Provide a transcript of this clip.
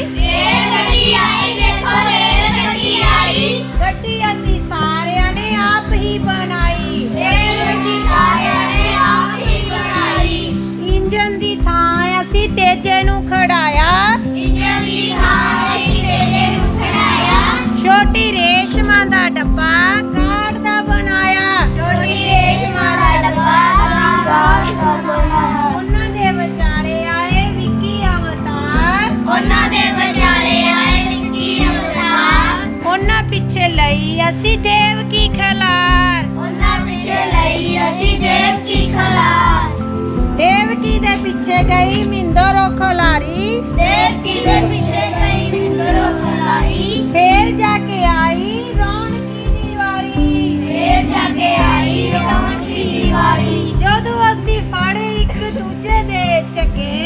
ਆਈ rail ਗੱਡੀ ਆਈ ਵੇਖੋ rail ਗੱਡੀ ਆਈ ਗੱਡੀ ਅਸੀਂ ਸਾਰਿਆਂ ਨੇ ਆਪ ਹੀ ਬਣਾਈ। ਰੇਲ ਗੱਡੀ ਸਾਰਿਆਂ ਨੇ ਆਪ ਹੀ ਬਣਾਈ ਇੰਜਨ ਦੀ ਥਾਂ ਅਸੀਂ ਤੇਜੇ ਨੂੰ ਖੜਾਇਆ ਇੰਜਨ ਦੀ ਥਾਂ ਅਸੀਂ ਤੇਜੇ ਨੂੰ ਖੜਾਇਆ। ਛੋਟੀ ਰੇਸ਼ਮਾਂ ਦਾ ਡੱਬਾ ਲਈ ਅਸੀਂ ਦੇਵ ਕੀ ਖਲਾਰ। ਉਹਨਾਂ ਪਿੱਛੇ ਲਈ ਅਸੀਂ ਦੇਵ ਕੀ ਖਲਾਰ। ਦੇਵ ਕੀ ਦੇ ਪਿੱਛੇ ਗਈ ਮਿੰਦਰੋ ਖਲਾਰੀ। ਦੇਵ ਕੀ ਦੇ ਪਿੱਛੇ ਗਈ ਮਿੰਦਰੋ ਖਲਾਰੀ। ਫੇਰ ਜਾ ਕੇ ਆਈ ਰੌਣ ਕੀ ਦੀਵਾਰੀ ਫੇਰ ਜਾ ਕੇ ਆਈ ਰੌਣ ਕੀ ਦੀਵਾਰੀ ਜਦੋਂ ਅਸੀਂ ਫੜੇ ਇੱਕ ਦੂਜੇ ਦੇ ਛਕੇ